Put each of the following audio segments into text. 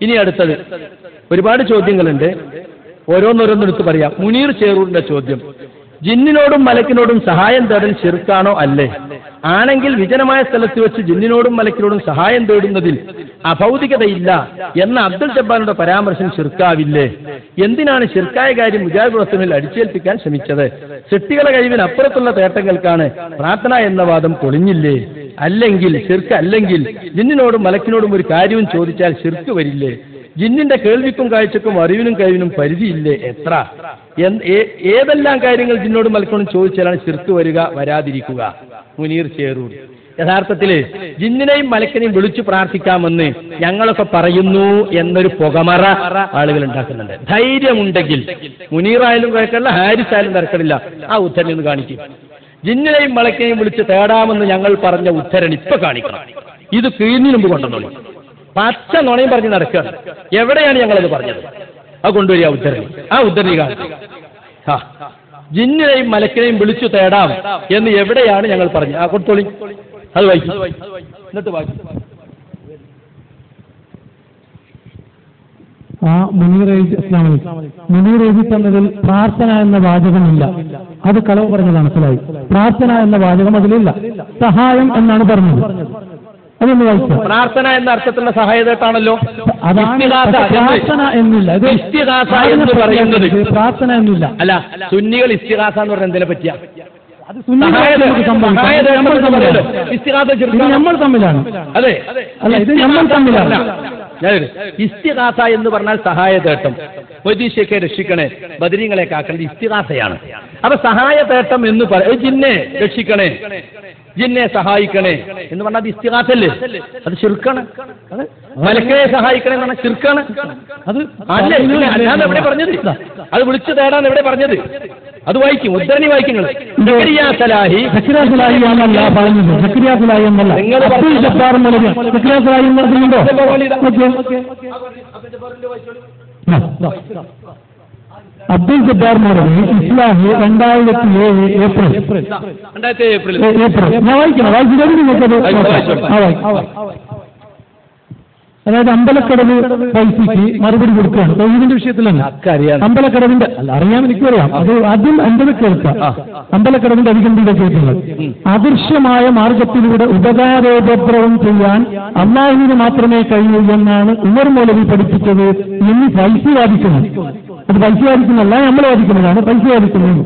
ഇനി അടുത്തത് ഒരുപാട് ചോദ്യങ്ങളുണ്ട്. ഓരോന്നോരോന്നെടുത്ത് പറയാം. മുനീർ ചേറൂരിന്റെ ചോദ്യം. ജിന്നിനോടും മലക്കിനോടും സഹായം തേടൽ ചെറുക്കാണോ അല്ലേ? ആണെങ്കിൽ വിജനമായ സ്ഥലത്ത് വെച്ച് ജിന്നിനോടും മലക്കിനോടും സഹായം തേടുന്നതിൽ അഭൗതികതയില്ല എന്ന അബ്ദുൽ ജബ്ബാനുടെ പരാമർശം ചെറുക്കാവില്ലേ? എന്തിനാണ് ചെറുക്കായ കാര്യം മുജാഹിദ് അടിച്ചേൽപ്പിക്കാൻ ശ്രമിച്ചത്? സൃഷ്ടികളെ കഴിവിന് അപ്പുറത്തുള്ള തേട്ടങ്ങൾക്കാണ് പ്രാർത്ഥന എന്ന വാദം പൊളിഞ്ഞില്ലേ? അല്ലെങ്കിൽ ശിർക്ക് അല്ലെങ്കിൽ ജിന്നിനോടും മലക്കിനോടും ഒരു കാര്യവും ചോദിച്ചാൽ ചെറുക്ക് വരില്ലേ? ജിന്നിന്റെ കേൾവിക്കും കാഴ്ചക്കും അറിവിനും കഴിവിനും പരിധിയില്ലേ? എത്ര? ഏതെല്ലാം കാര്യങ്ങൾ ജിന്നോട് മലക്കോണം ചോദിച്ചാലാണ് ശിർക്ക് വരിക വരാതിരിക്കുക. മുനീർ ചേറൂർ. യഥാർത്ഥത്തിൽ ജിന്നിനെയും മലക്കിനെയും വിളിച്ചു പ്രാർത്ഥിക്കാമെന്ന് ഞങ്ങളൊക്കെ പറയുന്നു എന്നൊരു പുകമറ ആളുകൾ ഉണ്ടാക്കുന്നുണ്ട്. ധൈര്യമുണ്ടെങ്കിൽ മുനീറായാലും കുഴക്കമില്ല ഹാരിസ് ആയാലും തിരക്കടില്ല. ആ ഉദ്ധരണി ഒന്ന് കാണിക്കും. ജിന്നിനെയും മലക്കിനെയും വിളിച്ച് തേടാമെന്ന് ഞങ്ങൾ പറഞ്ഞ ഉദ്ധരണി ഇപ്പൊ കാണിക്കണം. ഇത് കീഴിന് മുമ്പ് കൊണ്ടുവന്നോളി പച്ച നുണയും പറഞ്ഞ് നടക്കുകയാണ് എവിടെയാണ് ഞങ്ങളത് പറഞ്ഞത്? ആ കൊണ്ടുവരിക ഉദ്ധരണി. ആ ഉദ്ധരണി കാണിച്ചു ജിന്നിനെയും മലക്കിനെയും വിളിച്ചു തേടാം എന്ന് എവിടെയാണ് ഞങ്ങൾ പറഞ്ഞത്? ആ കൊടുത്തോളി. അത് വായിക്കും. എന്നിട്ട് വായിക്കും. ആ മുനീർ തന്നതിൽ പ്രാർത്ഥന എന്ന വാചകമില്ല. അത് കളവ് പറഞ്ഞതാണ് മനസ്സിലായി. പ്രാർത്ഥന എന്ന വാചകം അതിലില്ല. സഹായം എന്നാണ് പറഞ്ഞത്. അതൊന്ന് വായിക്കാം പ്രാർത്ഥന എന്ന അർത്ഥത്തിലുള്ള സഹായതായിട്ടാണല്ലോ പ്രാർത്ഥന എന്നില്ല. ഇത് ഇസ്തിഗാസ എന്ന് പറയുന്നത് പ്രാർത്ഥന എന്നില്ല. അല്ല സുന്നികൾ ഇസ്തിഹാസ എന്ന് പറഞ്ഞാൽ എന്തിനെ പറ്റിയാ? നമ്മൾ തമ്മിലാണ്. ഇസ്തിഹാസ അതെ. അല്ല, ഇത് നമ്മൾ തമ്മിലാണ്. ഇസ്തിഹാസ എന്ന് പറഞ്ഞാൽ സഹായതേട്ടം. വൈദ്യശയൊക്കെ രക്ഷിക്കണേ ബദരീങ്ങളെ കാക്കേണ്ടത് ഇസ്തിഹാസയാണ്. അപ്പൊ സഹായതേട്ടം എന്ന് പറ ജിന്നെ രക്ഷിക്കണേ. ജിന്നെ സഹായിക്കണേ എന്ന് പറഞ്ഞാൽ അത് ഇസ്തിഹാസല്ലേ അത് ചുരുക്കാണ് മലക്കയെ സഹായിക്കണേ എന്ന് പറഞ്ഞാൽ ചുരുക്കാണ് അത് അല്ല അല്ലാതെ എവിടെ പറഞ്ഞത്. അത് വിളിച്ചു തേടാൻ എവിടെ പറഞ്ഞത്. അത് വായിക്കും ഉദ്ധരണി വായിക്കും നിങ്ങൾ. അബ്ദുൽ ജബ്ബാർ മൗലവി ഇസ്ലാം ഇസ്ലാഹി രണ്ടായിരത്തി ഏഴ് ഏപ്രിൽ ഏപ്രിൽ. ഞാൻ വായിക്കണം? വായിച്ചിട്ട് നിങ്ങൾക്കത്. അതായത് അമ്പലക്കടവ് പൈസയ്ക്ക് മറുപടി കൊടുക്കുകയാണ്. തൊഴിലിന്റെ വിഷയത്തിലല്ല അമ്പലക്കടവിന്റെ അല്ല അറിയാം എനിക്ക് അറിയാം അത് ആദ്യം അമ്പത് കേൾക്കാം. അമ്പലക്കടവിന്റെ അധികൃതരുടെ ചോദ്യങ്ങൾ. അദൃശ്യമായ മാർഗത്തിലൂടെ ഉപകാരോപദ്രവം ചെയ്യാൻ അള്ളാഹുവിന് മാത്രമേ കഴിയൂ എന്നാണ് ഉമർ മൗലവി പഠിപ്പിച്ചത് എന്ന് പൈസ വാദിക്കുന്നു. അത് പൈസ വാദിക്കുന്നല്ല നമ്മൾ വാദിക്കുന്നതാണ്. പൈസ വാദിക്കുന്നത്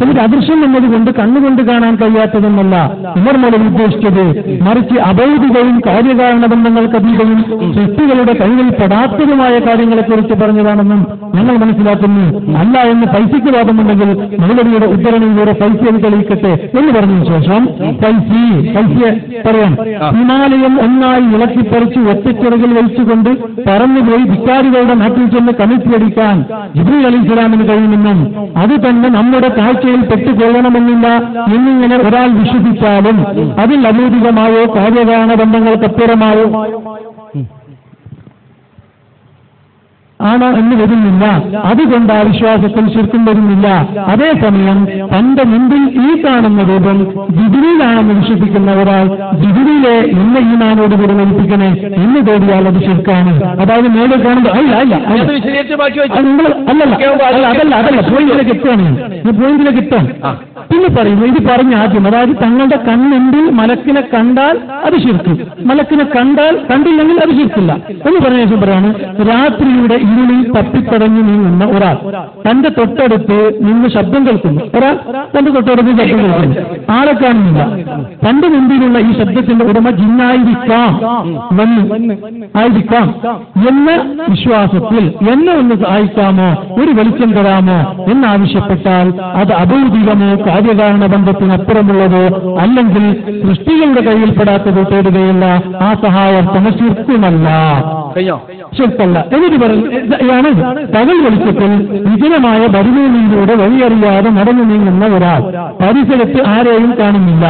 എന്നിട്ട് അദൃശ്യം എന്നതുകൊണ്ട് കണ്ണുകൊണ്ട് കാണാൻ കഴിയാത്തതെന്നല്ല. ഇവർ മുതൽ ഉദ്ദേശിച്ചത് മറിച്ച് അഭൗതികയും കാര്യകാരണ ബന്ധങ്ങൾക്ക് അതീതവും സൃഷ്ടികളുടെ കയ്യിൽ പെടാത്തതുമായ കാര്യങ്ങളെക്കുറിച്ച് പറഞ്ഞതാണെന്നും ഞങ്ങൾ മനസ്സിലാക്കുന്നു. അല്ല എന്ന് പൈസയ്ക്ക് വാദമുണ്ടെങ്കിൽ മൗലവിയുടെ ഉദ്ധരണിയിലൂടെ പൈസ എന്ന് തെളിയിക്കട്ടെ എന്ന് പറഞ്ഞതിന് ശേഷം പൈസ പൈസ പറയാം. ഹിമാലയം ഒന്നായി ഇളക്കിപ്പറിച്ച് ഒറ്റച്ചിറകിൽ വലിച്ചുകൊണ്ട് പറന്നുപോയി ധിക്കാരികളുടെ നാട്ടിൽ ചെന്ന് കമ്മിറ്റി അടിക്കാൻ ജിബ്രീൽ അലി ഇസ്ലാമിന് കഴിയുമെന്നും അത് തന്നെ നമ്മുടെ കാഴ്ചയിൽ പെട്ടുകൊള്ളണമെന്നില്ല. എന്നിങ്ങനെ ഒരാൾ വിശ്വസിച്ചാലും അതിൽ അഭൂതികമായോ കാര്യകാരണ ബന്ധങ്ങൾക്കപ്പുറമായോ? ആണോ എന്ന് വരുന്നില്ല. അതുകൊണ്ട് ആ വിശ്വാസത്തിൽ ശിർക്കും വരുന്നില്ല. അതേസമയം തന്റെ മുമ്പിൽ ഈ കാണുന്ന രൂപം ജിഗിരിയിലാണെന്ന് വിശ്വസിക്കുന്ന ഒരാൾ ജിഗിരിയിലെ എന്നെ ഈ കൂടി മരിപ്പിക്കണേ എന്ന് തേടിയാൽ അത് ശിർക്കാണ്. അതായത് മേലെ കാണുമ്പോൾ അല്ല അല്ല നിങ്ങൾ അല്ലല്ല അല്ല അതല്ല അതല്ല. പോയിന്റിലേക്ക് എത്തുകയാണ് ഞാൻ പോയിന്റിലേക്ക് എത്താം. പിന്നെ പറയുന്നു ഇത് പറഞ്ഞ ആദ്യം അതായത് തങ്ങളുടെ കണ്ണെന്തിൽ മലക്കിനെ കണ്ടാൽ അത് ശിർക്കും. മലക്കിനെ കണ്ടാൽ കണ്ടില്ലെങ്കിൽ അത് ശിർക്കില്ല. എന്ന് പറഞ്ഞ ശേഷം പറയാണ് രാത്രിയുടെ ഇരുളിൽ തപ്പിത്തടഞ്ഞു നീങ്ങുന്ന ഒരാൾ. തന്റെ തൊട്ടടുത്ത് നിന്ന് ശബ്ദം കേൾക്കുന്നു. ഒരാൾ തന്റെ തൊട്ടടുത്ത് ശബ്ദം കേൾക്കുന്നു. ആളെ കാണുന്നില്ല. തന്റെ മുമ്പിലുള്ള ഈ ശബ്ദത്തിന്റെ ഉടമ ജിന്നായിരിക്കാം. വന്ന് ആയിരിക്കാം. എന്ന വിശ്വാസത്തിൽ എന്നെ ഒന്ന് സഹായിക്കാമോ? ഒരു വെളിച്ചം തരാമോ? എന്നാവശ്യപ്പെട്ടാൽ അത് അഭൗതികമോ കാര്യകാരണ ബന്ധത്തിനപ്പുറമുള്ളതോ അല്ലെങ്കിൽ സൃഷ്ടികളുടെ കയ്യിൽപ്പെടാത്തതോ തേടുകയല്ല. ആ സഹായം തന്നെ ശുദ്ധമല്ല ശിർക്കല്ല. എന്നിട്ട് പറഞ്ഞു ഇതാണ് പകൽ വെളിച്ചത്തിൽ വിജനമായ മരുഭൂമിയിലൂടെ വഴിയറിയാതെ നടന്നു നീങ്ങുന്ന ഒരാൾ. പരിസരത്ത് ആരെയും കാണുന്നില്ല.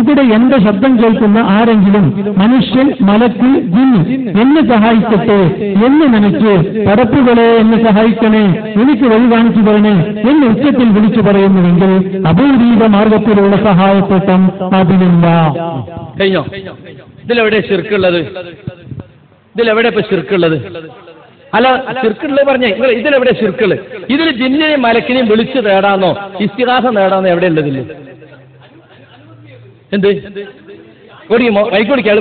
ഇവിടെ എന്റെ ശബ്ദം കേൾക്കുന്ന ആരെങ്കിലും മനുഷ്യൻ മലക്ക് ജിന്ന് എന്നെ സഹായിക്കട്ടെ എന്ന് നനച്ച് പടപ്പുകളെ എന്നെ സഹായിക്കണേ എനിക്ക് വഴി കാണിച്ചു തരണേ എന്ന് ഉച്ചത്തിൽ വിളിച്ചു പറയുന്നുവെങ്കിൽ അപൂരീത മാർഗത്തിലുള്ള സഹായപ്പെട്ടം അതിലില്ല. ഇതിലെവിടെ ശിർക്കുള്ളത്? ഇതിലെവിടെ ഇപ്പൊ ശിർക്കുള്ളത്? അല്ല ചുരുക്കുള്ളത് പറഞ്ഞേ നിങ്ങൾ ഇതിലെവിടെ ചുരുക്കൾ ഇതിൽ ജിന്നിനെയും മലക്കിനെയും വിളിച്ച് നേടാന്നോ ഇസ്തിഹാസം നേടാന്നോ എവിടെ ഉള്ളതില്ല എന്ത്?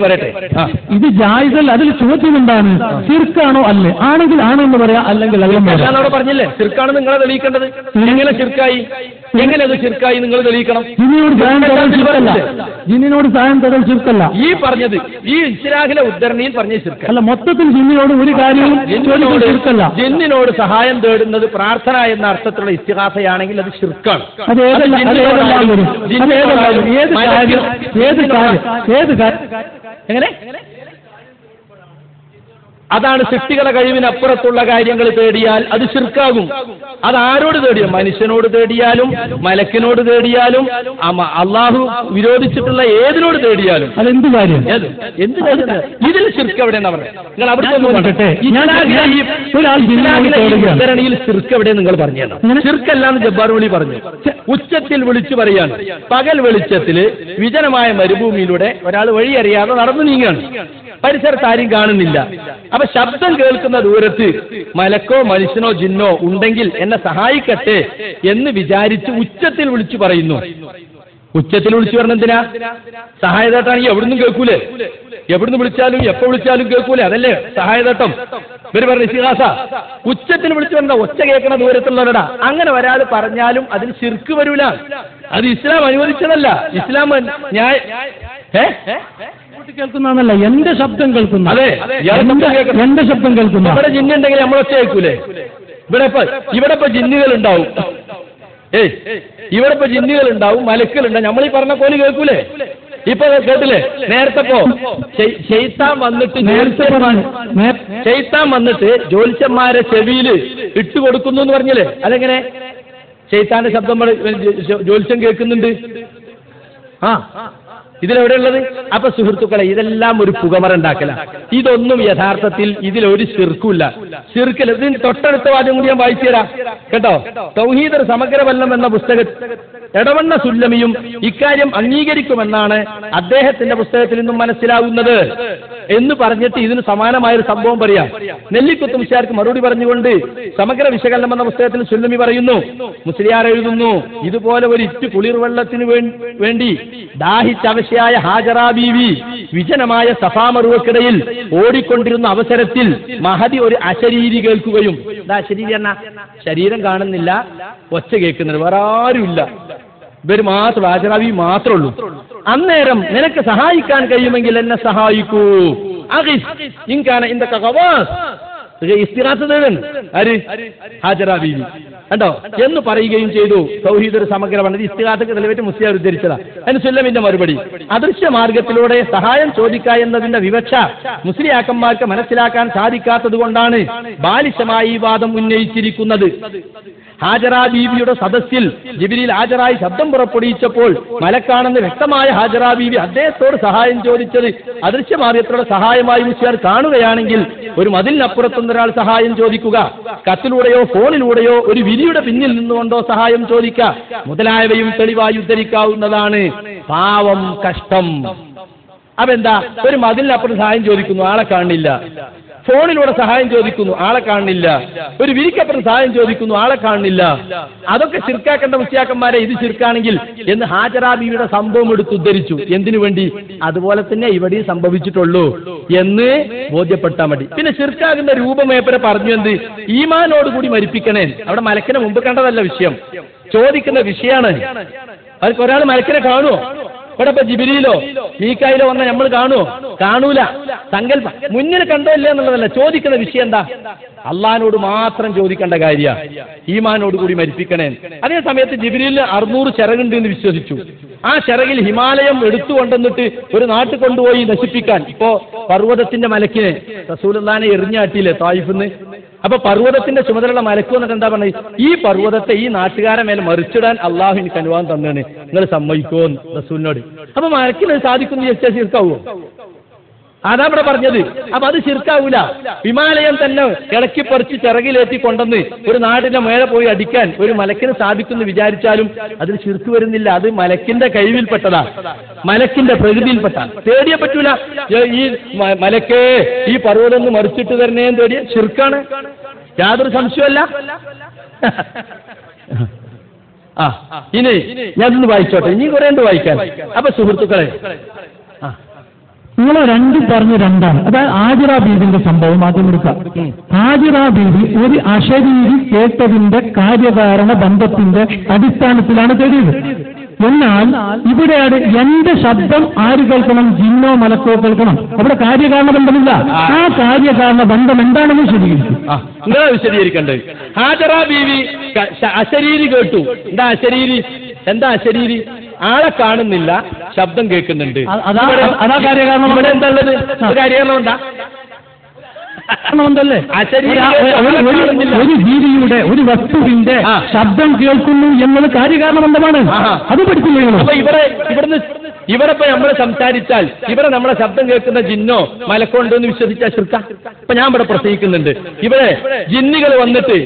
പറയട്ടെ. ഇത് ജായിസല്ല അതിൽ ചോദ്യം എന്താണ്? ചിർക്കാണോ അല്ലേ. ആണെങ്കിൽ ആണെന്ന് പറയാം അല്ലെങ്കിൽ അല്ലെന്ന് അവിടെ പറഞ്ഞില്ലേ? ചിർക്കാണ് നിങ്ങളെ തെളിയിക്കേണ്ടത്. എങ്ങനെ ചിർക്കായി എങ്ങനെ അത് ചിർക്കായി നിങ്ങൾ തെളിയിക്കണം? ജിന്നിനോട് സഹായം തകൽ ചിർക്കല്ല സഹായം തൊടൽ ശിർക്കല്ല ഈ പറഞ്ഞത് ഈ ഇസ്ലാഹിലെ ഉദ്ധരണിയിൽ പറഞ്ഞ ചിർക്ക അല്ല മൊത്തത്തിൽ ജിന്നിനോട് ഒരു കാര്യവും ചോദിക്കുന്നത് ജിന്നിനോട് സഹായം തേടുന്നത് പ്രാർത്ഥന എന്ന അർത്ഥത്തിലുള്ള ഇസ്തിഹാസയാണെങ്കിൽ അത് ചിർക്കാണ് അത് ഏതല്ല ഏത് കാര്യം? ഏത് കാര്യം? ഏത് എങ്ങനെ? അതാണ് സൃഷ്ടികളെ കഴിവിനപ്പുറത്തുള്ള കാര്യങ്ങൾ തേടിയാൽ അത് ശിർക്കാകും. അത് ആരോട് തേടിയാലും? മനുഷ്യനോട് തേടിയാലും? മലക്കിനോട് തേടിയാലും? അള്ളാഹു വിരോധിച്ചിട്ടുള്ള ഏതിനോട് തേടിയാലും? അതെന്ത് കാര്യം? എന്ത് കാര്യം? ഇതിൽ ശിർക്ക് എവിടെയാണ് പറഞ്ഞത് നിങ്ങൾ അവിടെ ശിർക്ക് എവിടെ നിങ്ങൾ പറഞ്ഞു? ശിർക്കല്ലാന്ന് ജബ്ബാർ വിളി പറഞ്ഞു. ഉച്ചത്തിൽ വിളിച്ചു പറയാണ്. പകൽ വെളിച്ചത്തിൽ വിജനമായ മരുഭൂമിയിലൂടെ ഒരാൾ വഴി അറിയാതെ നടന്നു നീങ്ങാണ് പരിസരത്ത് ആരും കാണുന്നില്ല. അപ്പൊ ശബ്ദം കേൾക്കുന്ന ദൂരത്ത് മലക്കോ മനുഷ്യനോ ജിന്നോ ഉണ്ടെങ്കിൽ എന്നെ സഹായിക്കട്ടെ എന്ന് വിചാരിച്ച് ഉച്ചത്തിൽ വിളിച്ചു പറയുന്നു. ഉച്ചത്തിൽ വിളിച്ചു പറഞ്ഞ എന്തിനാ? സഹായതായിട്ടാണെങ്കിൽ എവിടുന്നും കേൾക്കൂലേ? എവിടുന്ന് വിളിച്ചാലും എപ്പോ വിളിച്ചാലും കേൾക്കൂലേ? അതല്ലേ സഹായതട്ടം? ഇവർ പറഞ്ഞ ഇസിഹാസ ഉച്ചത്തിൽ വിളിച്ചു പറഞ്ഞ ഒച്ച കേൾക്കണ ദൂരത്തുള്ളവരടാ. അങ്ങനെ ഒരാൾ പറഞ്ഞാലും അതിന് ശിർക്ക് വരൂല. അത് ഇസ്ലാം അനുവദിച്ചതല്ല. ഇസ്ലാം ഞാൻ ഇങ്ങോട്ട് കേൾക്കുന്നതല്ല എന്റെ ശബ്ദം കേൾക്കുന്നു. അതെ, എന്റെ ശബ്ദം കേൾക്കുന്നു. ഇവിടെ ജിന്നുണ്ടെങ്കിൽ നമ്മൾ ഒച്ച കേൾക്കൂലേ? ഇവിടെ ഇപ്പൊ ഇവിടെ ഇപ്പൊ ജിന്നുകൾ ഉണ്ടാവും ഏയ് ഇവിടെ ഇപ്പൊ ജിന്നുകൾ ഉണ്ടാവും മലക്കുകളുണ്ടാവും. നമ്മൾ ഈ പറഞ്ഞ പോലെ കേൾക്കൂലേ? ഇപ്പൊ കേട്ടില്ലേ? നേരത്തെ പോ. ചെയ്ത്താൻ വന്നിട്ട് നേരത്തെ ചെയ്ത്താൻ വന്നിട്ട് ജ്യോത്സ്യന്മാരെ ചെവിയിൽ ഇട്ട് കൊടുക്കുന്നു എന്ന് പറഞ്ഞില്ലേ? അതെങ്ങനെ? ചെയ്ത്താന്റെ ശബ്ദം ഇവിടെ ജോ- ജ്യോത്സ്യം കേൾക്കുന്നുണ്ട്. ആ ഇതിലെവിടെയുള്ളത്? അപ്പൊ സുഹൃത്തുക്കളെ ഇതെല്ലാം ഒരു പുകമറ ഉണ്ടാക്കല. ഇതൊന്നും യഥാർത്ഥത്തിൽ ഇതിലൊരു ശിർക്കുമില്ല ചെറുക്കൽ ഇതിന് തൊട്ടടുത്ത വാദ്യം കൂടി ഞാൻ വായിച്ചു തരാം. കേട്ടോ? തൗഹീദർ സമഗ്രവല്ലം എന്ന പുസ്തക എടവണ്ണ സുല്ലമിയും ഇക്കാര്യം അംഗീകരിക്കുമെന്നാണ് അദ്ദേഹത്തിന്റെ പുസ്തകത്തിൽ നിന്നും മനസ്സിലാവുന്നത്. എന്ന് പറഞ്ഞിട്ട് ഇതിന് സമാനമായ ഒരു സംഭവം പറയാം. നെല്ലിക്കുത്ത് മുസ്ലിയാർക്ക് മറുപടി പറഞ്ഞുകൊണ്ട് സമഗ്ര വിശകലനം എന്ന പുസ്തകത്തിൽ സുല്ലമി പറയുന്നു. മുസ്ലിയാർ എഴുതുന്നു ഇതുപോലെ ഒരു ഇറ്റ് കുളിർവെള്ളത്തിന് വേ- വേണ്ടി ദാഹിച്ചവശയായ ഹാജറാ ബീവി വിജനമായ സഫാമറുവക്കിടയിൽ ഓടിക്കൊണ്ടിരുന്ന അവസരത്തിൽ മഹതി ഒരു അശരീരി കേൾക്കുകയും അശരീരി ശരീരം കാണുന്നില്ല ഒച്ച കേൾക്കുന്നത് വേറെ ആരുമില്ല. ഇവർ മാത്രം ഹാജറാബി മാത്രമേ ഉള്ളൂ അന്നേരം നിനക്ക് സഹായിക്കാൻ കഴിയുമെങ്കിൽ എന്നെ സഹായിക്കൂ. ഇങ്ങനെ ഇന്തൊക്കെ ഇസ്തിറാത്തതാണ് ആര് ഹാജരാബീവി ബീവി കണ്ടോ? എന്ന് പറയുകയും ചെയ്തു. സൗഹീദ് സമഗ്ര പണ്ഡിത് ഇസ്തിഹാസക്ക് നിലവേറ്റ് മുസ്ലിയാർ ഉദ്ധരിച്ചതാ. അതിന് സുല്ലമിന്റെ മറുപടി. അദൃശ്യ മാർഗത്തിലൂടെ സഹായം ചോദിക്ക എന്നതിന്റെ വിവക്ഷ മുസ്ലിയാക്കന്മാർക്ക് മനസ്സിലാക്കാൻ സാധിക്കാത്തത് കൊണ്ടാണ് ബാലിശമായി ഈ വാദം ഉന്നയിച്ചിരിക്കുന്നത്. ഹാജറ ബീവിയുടെ സദസ്സിൽ ജിബിലിൽ ഹാജറായി ശബ്ദം പുറപ്പെടുവിച്ചപ്പോൾ മലക്കാണെന്ന് വ്യക്തമായ ഹാജറ ബീവി അദ്ദേഹത്തോട് സഹായം ചോദിച്ചത് അദൃശ്യമാർഗത്തിലൂടെ സഹായമായി മുസ്ലിയാർ കാണുകയാണെങ്കിൽ ഒരു മതിലിനപ്പുറത്തുനിന്ന് ഒരാൾ സഹായം ചോദിക്കുക. കത്തിലൂടെയോ ഫോണിലൂടെയോ ഒരു വിരിയുടെ പിന്നിൽ നിന്നുകൊണ്ടോ സഹായം ചോദിക്കാം. മുതലായവയും തെളിവായി ഉദ്ധരിക്കാവുന്നതാണ്. പാവം കഷ്ടം. അപ്പെന്താ ഒരു മതിലിനപ്പുറം സഹായം ചോദിക്കുന്നു. ആളെ കാണില്ല ഫോണിലൂടെ സഹായം ചോദിക്കുന്നു ആളെ കാണുന്നില്ല. ഒരു വിരിക്കപ്പുറം സഹായം ചോദിക്കുന്നു ആളെ കാണുന്നില്ല. അതൊക്കെ ചിർക്കാക്കേണ്ട മുസ്ലിയാക്കന്മാരെ ഇത് ചിർക്കാണെങ്കിൽ എന്ന് ഹാജറാ ബീവിയുടെ സംഭവം എടുത്ത് ഉദ്ധരിച്ചു. എന്തിനു വേണ്ടി? അതുപോലെ തന്നെ ഇവിടെയും സംഭവിച്ചിട്ടുള്ളൂ എന്ന് ബോധ്യപ്പെട്ടാൽ മതി. പിന്നെ ചിർക്കാകുന്ന രൂപമേപ്പരെ പറഞ്ഞു എന്ത്? ഈമാനോട് കൂടി മരിപ്പിക്കണേ. അവിടെ മലക്കിനെ മുമ്പ് കണ്ടതല്ല വിഷയം. ചോദിക്കുന്ന വിഷയമാണ് അവർക്ക് ഒരാൾ മലക്കിനെ കാണുമോ ഇവിടെ ഇപ്പൊ ജിബിരിയിലോ? മീക്കായിലോ വന്ന നമ്മൾ കാണുമോ കാണൂല. സങ്കല്പ മുന്നിൽ കണ്ടോ ഇല്ല എന്നുള്ളതല്ല. ചോദിക്കുന്ന വിഷയം എന്താ? അള്ളഹാനോട് മാത്രം ചോദിക്കേണ്ട കാര്യ. ഈമാനോട് കൂടി മരിപ്പിക്കണേ. അതേ സമയത്ത് ജിബിലിൽ അറുന്നൂറ് ചിറകുണ്ട് എന്ന് വിശ്വസിച്ചു. ആ ചിറകിൽ ഹിമാലയം എടുത്തു കൊണ്ടുവന്നിട്ട് ഒരു നാട്ടിൽ കൊണ്ടുപോയി നശിപ്പിക്കാൻ. ഇപ്പോ പർവതത്തിന്റെ മലക്കിനെ റസൂലുള്ളാനെ എറിഞ്ഞാട്ടിയില്ലേ തായിഫിന്ന്? അപ്പൊ പർവതത്തിന്റെ ചുമതലയുള്ള മലക്കു എന്നിട്ട് എന്താ പറഞ്ഞത്? ഈ പർവതത്തെ ഈ നാട്ടുകാരെ മേലെ മറിച്ചിടാൻ അള്ളാഹു എനിക്ക് അനുവാദം തന്നാണ് നിങ്ങൾ സമ്മതിക്കുമോ റസൂലിനോട്. അപ്പൊ മലക്കിന് സാധിക്കുന്നു ചോദിച്ചാൽ അതാ ഇവിടെ പറഞ്ഞത്. അപ്പൊ അത് ശിർക്കാവൂല. ഹിമാലയം തന്നെ ഇളക്കി പറിച്ച് ചിറകിലേറ്റി കൊണ്ടുവന്ന് ഒരു നാടിന്റെ മേലെ പോയി അടിക്കാൻ ഒരു മലക്കിന് സാധിക്കുമെന്ന് വിചാരിച്ചാലും അതിൽ ശിർക്ക് വരുന്നില്ല. അത് മലക്കിന്റെ കഴിവിൽപ്പെട്ടതാ. മലക്കിന്റെ പ്രകൃതിയിൽപ്പെട്ട തേടിയ പറ്റൂല. ഈ മലക്കേ ഈ പർവതം മറിച്ചിട്ട് തരണേന്ന് തേടിയ ശിർക്കാണ്. യാതൊരു സംശയമല്ല ആ ഇനി ഞാനൊന്ന് വായിച്ചോട്ടെ. ഇനി കുറെ ഉണ്ട് വായിക്കാൻ. അപ്പൊ സുഹൃത്തുക്കളെ നിങ്ങൾ രണ്ടും പറഞ്ഞ് രണ്ടാണ്. അതായത് ആജിറ ബീബിന്റെ സംഭവം ആദ്യം എടുക്കാം. ആജിറ ബീബി ഒരു അശരീരി കേട്ടതിന്റെ കാര്യകാരണ ബന്ധത്തിന്റെ അടിസ്ഥാനത്തിലാണ് തേടിയത്. എന്നാൽ ഇവിടെയാണ് എന്റെ ശബ്ദം ആര് കേൾക്കണം? ജിന്നോ മലക്കോ കേൾക്കണം. അവിടെ കാര്യകാരണ ബന്ധമില്ല. ആ കാര്യകാരണ ബന്ധം എന്താണെന്ന് വിശദീകരിക്കും. നിങ്ങളെ വിശദീകരിക്കണ്ടേ ഹാജറ ബീവി അശരീരി കേട്ടു. എന്താ അശരീരി? എന്താ അശരീരി? ആളെ കാണുന്നില്ല ശബ്ദം കേൾക്കുന്നുണ്ട്. അതാ- കാര്യകാരണം. ഇവിടെ ഒരു കാര്യകാരണം ഒരു- ജീവിയുടെ ഒരു വസ്തുവിന്റെ ശബ്ദം കേൾക്കുന്നു എന്നത് കാര്യകാരണ അത് അപ്പൊ ഇവിടെ ഇവിടുന്ന് ഇവിടെ ഇപ്പൊ നമ്മൾ സംസാരിച്ചാൽ ഇവിടെ നമ്മളെ ശബ്ദം കേൾക്കുന്ന ജിന്നോ മലക്കോണ്ടോ എന്ന് വിശ്വസിച്ചാൽ ശിർക്ക ഇപ്പൊ ഞാൻ ഇവിടെ പ്രസംഗിക്കുന്നുണ്ട്. ഇവിടെ ജിന്നുകൾ വന്നിട്ട്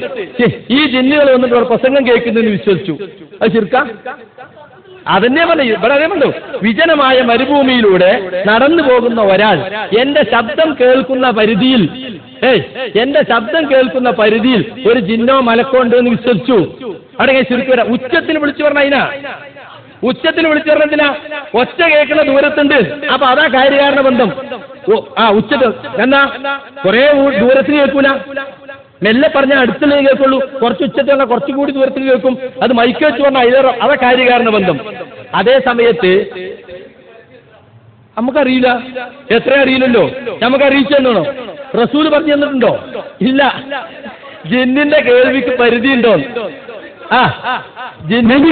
ഈ ജിന്നുകൾ വന്നിട്ട് ഇവിടെ പ്രസംഗം കേൾക്കുന്നെന്ന് വിശ്വസിച്ചു. അത് ശിർക്ക അതന്നെ പറഞ്ഞു. ഇവിടെ പറഞ്ഞു. വിജനമായ മരുഭൂമിയിലൂടെ നടന്നു പോകുന്ന ഒരാൾ എന്റെ ശബ്ദം കേൾക്കുന്ന പരിധിയിൽ ഏയ് എന്റെ ശബ്ദം കേൾക്കുന്ന പരിധിയിൽ ഒരു ജിന്നോ മലക്കോ ഉണ്ട് എന്ന് വിശ്വസിച്ചു. അവിടെ ശരിക്കും ഉച്ചത്തിൽ വിളിച്ചു പറഞ്ഞ അതിനാ? ഉച്ചത്തിൽ വിളിച്ചു പറഞ്ഞതിനാ ഒച്ച കേൾക്കുന്ന ദൂരത്തുണ്ട്. അപ്പൊ അതാ കാര്യകാരണ ബന്ധം. ആ ഉച്ചത്തിൽ. എന്നാ? കുറെ ദൂരത്തിന് കേൾക്കൂല. മെല്ലെ പറഞ്ഞാൽ അടുത്തുള്ളത് കേൾക്കുള്ളൂ. കുറച്ച് ഉച്ചത്തിൽ കുറച്ചുകൂടി ദൂരത്തിൽ കേൾക്കും. അത് മൈക്ക് വെച്ച് പറഞ്ഞാൽ അതിലേറെ അതാ കാര്യകാരണ ബന്ധം. അതേ സമയത്ത് നമുക്കറിയില്ല. എത്ര അറിയില്ലല്ലോ? നമുക്ക് അറിയിച്ചു റസൂൽ പറഞ്ഞു തന്നിട്ടുണ്ടോ? ഇല്ല. ജിന്നിന്റെ കേൾവിക്ക് പരിധിയുണ്ടോ ആ.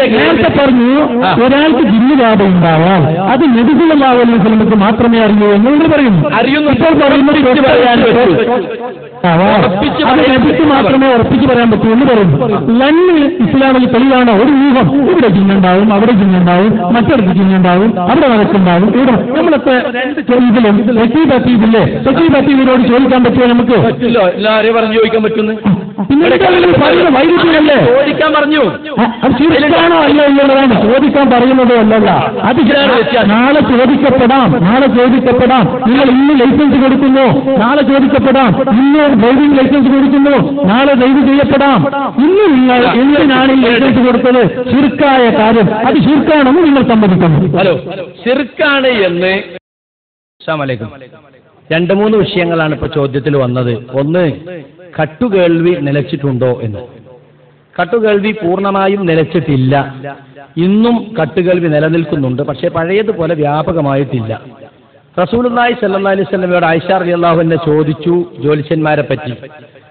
നേരത്തെ പറഞ്ഞു ഒരാൾക്ക് ഒരാൾക്ക് ജിന്നുബാധ ഉണ്ടാവാം. അത് നബിസുലാവുന്ന സ്ഥലത്ത് മാത്രമേ അറിയൂ എന്ന് നിങ്ങൾ പറയുന്നു. അറിയുന്നു. ഇപ്പോൾ പറയുന്നത് നബിക്ക് മാത്രമേ ഉറപ്പിച്ച് പറയാൻ പറ്റൂ എന്ന് പറയുന്നു ലന്ന് ഇസ്ലാമിൽ തെളിവാണ് ഒരു ഊഹം. ഇവിടെ ജിന്നുണ്ടാവും അവിടെ ജിന്നുണ്ടാവും മറ്റൊരു ജിന്നുണ്ടാവും അവിടെ വഴക്കുണ്ടാവും. ഇവിടെ നമ്മളൊക്കെ ചോദിക്കലും തെറ്റി പറ്റിയവരോട് ചോദിക്കാൻ പറ്റുമോ നമുക്ക്? പറഞ്ഞു ചോദിക്കാൻ പറ്റുന്നു ചോദിക്കാൻ പറഞ്ഞു. ആ, അത് ശരിയാണോ അല്ല എന്നുള്ളതാണ് ചോദിക്കാൻ പറയുന്നതോ അല്ലല്ല. അത് നാളെ ചോദിക്കപ്പെടാം. നാളെ ചോദിക്കപ്പെടാം. നിങ്ങൾ ഇന്ന് ലൈസൻസ് കൊടുക്കുന്നു. നാളെ ചോദിക്കപ്പെടാം. ഇന്ന് ഡ്രൈവിംഗ് ലൈസൻസ് കൊടുക്കുന്നു. നാളെ ഡ്രൈവ് ചെയ്യപ്പെടാം. ഇന്ന് നിങ്ങൾ എന്തിനാണ് ഈ ലൈസൻസ് കൊടുത്തത്? ശിർക്കായ കാര്യം. അത് ശിർക്കാണെന്ന് നിങ്ങൾ സമ്മതിക്കുന്നു ഹലോ ചുരുക്കാണ് എന്ന്. അസ്സലാമലൈക്കും രണ്ട് മൂന്ന് വിഷയങ്ങളാണ് ഇപ്പൊ ചോദ്യത്തിൽ വന്നത്. ഒന്ന് കട്ടുകേൾവി നിലച്ചിട്ടുണ്ടോ എന്ന്. കട്ടുകേൾവി പൂർണമായും നിലച്ചിട്ടില്ല. ഇന്നും കട്ടുകേൾവി നിലനിൽക്കുന്നുണ്ട്. പക്ഷേ പഴയതുപോലെ വ്യാപകമായിട്ടില്ല. റസൂലുള്ളാഹി സല്ലാ അലൈഹി സ്വലമയോട് ആയിഷ റളിയല്ലാഹു എന്നെ ചോദിച്ചു ജ്യോത്സ്യന്മാരെ പറ്റി.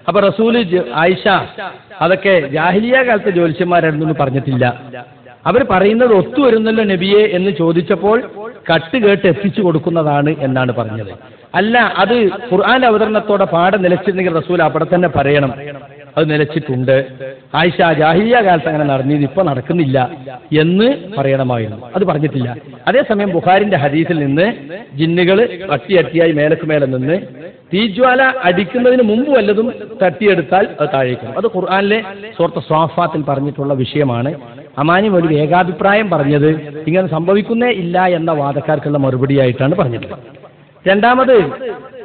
അപ്പൊ റസൂൽ ആയിഷ അതൊക്കെ ജാഹിലിയ കാലത്തെ ജ്യോത്സ്യന്മാരായിരുന്നു എന്ന് പറഞ്ഞിട്ടില്ല. അവർ പറയുന്നത് ഒത്തുവരുന്നല്ലോ നബിയെ എന്ന് ചോദിച്ചപ്പോൾ കട്ട് കേട്ട് എത്തിച്ചു കൊടുക്കുന്നതാണ് എന്നാണ് പറഞ്ഞത്. അല്ല അത് ഖുർആൻ അവതരണത്തോടെ പാടെ നിലച്ചിരുന്നെങ്കിൽ റസൂൽ അവിടെ തന്നെ പറയണം. അത് നിലച്ചിട്ടുണ്ട്. ആയിഷ ജാഹിയ കാലത്ത് അങ്ങനെ നടന്നിരുന്നു. ഇപ്പൊ നടക്കുന്നില്ല എന്ന് പറയണമായിരുന്നു. അത് പറഞ്ഞിട്ടില്ല. അതേസമയം ബുഹാരിന്റെ ഹദീസിൽ നിന്ന് ജിന്നുകൾ അട്ടിയട്ടിയായി മേലക്ക് മേലെ നിന്ന് തീജ്വാല അടിക്കുന്നതിന് മുമ്പ് വല്ലതും തട്ടിയെടുത്താൽ അത് താഴേക്കും അത് ഖുർആാനിലെ സുഹൃത്ത് സ്വാഫാത്തിൽ പറഞ്ഞിട്ടുള്ള വിഷയമാണ്. അമാനി ഒരു ഏകാഭിപ്രായം പറഞ്ഞത് ഇങ്ങനെ സംഭവിക്കുന്നേ ഇല്ല എന്ന വാദക്കാർക്കുള്ള മറുപടിയായിട്ടാണ് പറഞ്ഞിട്ടുള്ളത്. രണ്ടാമത്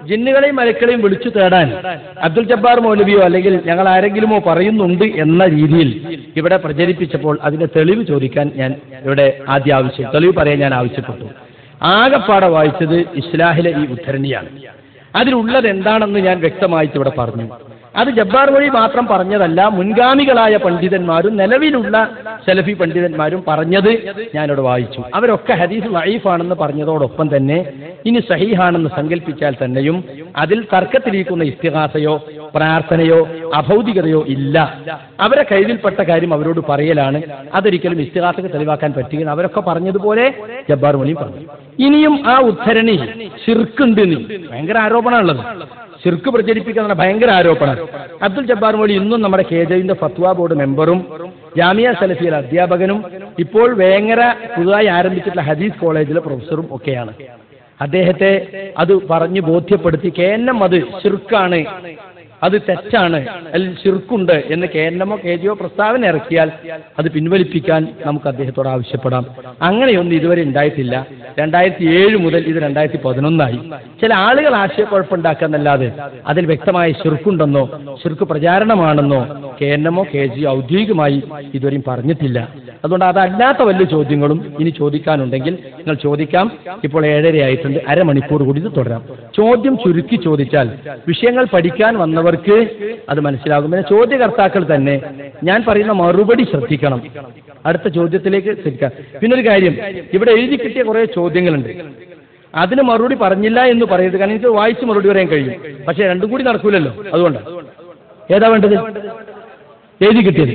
ജിന്നുകളെയും മലക്കളെയും വിളിച്ചു തേടാൻ അബ്ദുൽ ജബ്ബാർ മൗലവിയോ അല്ലെങ്കിൽ ഞങ്ങൾ ആരെങ്കിലുമോ പറയുന്നുണ്ട് എന്ന രീതിയിൽ ഇവിടെ പ്രചരിപ്പിച്ചപ്പോൾ അതിന്റെ തെളിവ് ചോദിക്കാൻ ഞാൻ ഇവിടെ ആദ്യം ആവശ്യം തെളിവ് പറയാൻ ഞാൻ ആവശ്യപ്പെട്ടു. ആകപ്പാടെ വായിച്ചത് ഇസ്ലാഹിലെ ഈ ഉദ്ധരണിയാണ്. അതിലുള്ളത് എന്താണെന്ന് ഞാൻ വ്യക്തമായിട്ട് ഇവിടെ പറഞ്ഞു. അത് ജബ്ബാർ വഴി മാത്രം പറഞ്ഞതല്ല മുൻഗാമികളായ പണ്ഡിതന്മാരും നിലവിലുള്ള സലഫി പണ്ഡിതന്മാരും പറഞ്ഞത് ഞാനിവിടെ വായിച്ചു. അവരൊക്കെ ഹദീസ് ലൈഫാണെന്ന് പറഞ്ഞതോടൊപ്പം തന്നെ ഇനി സഹീഹാണെന്ന് സങ്കല്പിച്ചാൽ തന്നെയും അതിൽ തർക്കത്തിലിരിക്കുന്ന ഇസ്തിഹാസയോ പ്രാർത്ഥനയോ അഭൗതികതയോ ഇല്ല. അവരെ കയ്യിൽപ്പെട്ട കാര്യം അവരോട് പറയലാണ്. അതൊരിക്കലും ഇസ്തിഹാസക്ക് തെളിവാക്കാൻ പറ്റുകയും അവരൊക്കെ പറഞ്ഞതുപോലെ ജബ്ബാർ മണിയും പറഞ്ഞു. ഇനിയും ആ ഉദ്ധരണി ശിർക്കുണ്ട് ഭയങ്കര ആരോപണമുള്ളത് ശിർക്ക് പ്രചരിപ്പിക്കുന്ന ഭയങ്കര ആരോപണം. അബ്ദുൽ ജബ്ബാർ മോളി ഇന്നും നമ്മുടെ കെ ജെവിന്റെ ഫത്വ ബോർഡ് മെമ്പറും ജാമിയ സലഫിയിലെ അധ്യാപകനും ഇപ്പോൾ വേങ്ങര പുതുതായി ആരംഭിച്ചിട്ടുള്ള ഹദീസ് കോളേജിലെ പ്രൊഫസറും ഒക്കെയാണ്. അദ്ദേഹത്തെ അത് പറഞ്ഞു ബോധ്യപ്പെടുത്തി കേന്നം അത് ശിർക്കാണ് അത് തെറ്റാണ്. അല്ലെങ്കിൽ ചെറുക്കുണ്ട് എന്ന് കെ എൻ എമ്മോ കെ ജിയോ പ്രസ്താവന ഇറക്കിയാൽ അത് പിൻവലിപ്പിക്കാൻ നമുക്ക് അദ്ദേഹത്തോട് ആവശ്യപ്പെടാം. അങ്ങനെയൊന്നും ഇതുവരെ ഉണ്ടായിട്ടില്ല. രണ്ടായിരത്തി ഏഴ് മുതൽ ഇത് രണ്ടായിരത്തി പതിനൊന്നായി ചില ആളുകൾ ആശയക്കുഴപ്പമുണ്ടാക്കാന്നല്ലാതെ അതിൽ വ്യക്തമായ ചെറുക്കുണ്ടെന്നോ ശിർക്ക് പ്രചാരണമാണെന്നോ കെ എൻ എമ്മോ കെ ജിയോ ഔദ്യോഗികമായി ഇതുവരെയും പറഞ്ഞിട്ടില്ല. അതുകൊണ്ട് അതല്ലാത്ത വലിയ ചോദ്യങ്ങളും ഇനി ചോദിക്കാനുണ്ടെങ്കിൽ നിങ്ങൾ ചോദിക്കാം. ഇപ്പോൾ ഏഴര ആയിട്ടുണ്ട് അരമണിക്കൂർ കൂടി ഇത് തുടരാം. ചോദ്യം ചുരുക്കി ചോദിച്ചാൽ വിഷയങ്ങൾ പഠിക്കാൻ വന്നവർക്ക് അത് മനസ്സിലാകും. പിന്നെ ചോദ്യകർത്താക്കൾ തന്നെ ഞാൻ പറയുന്ന മറുപടി ശ്രദ്ധിക്കണം. അടുത്ത ചോദ്യത്തിലേക്ക് ശ്രദ്ധിക്കാം പിന്നെ ഒരു കാര്യം ഇവിടെ എഴുതി കിട്ടിയ കുറെ ചോദ്യങ്ങളുണ്ട്. അതിന് മറുപടി പറഞ്ഞില്ല എന്ന് പറയരുത് കാരണം എനിക്ക് വായിച്ച് മറുപടി പറയാൻ കഴിയും. പക്ഷെ രണ്ടും കൂടി നടക്കൂലല്ലോ അതുകൊണ്ട്. ഏതാ വേണ്ടത്? എഴുതി കിട്ടിയത്.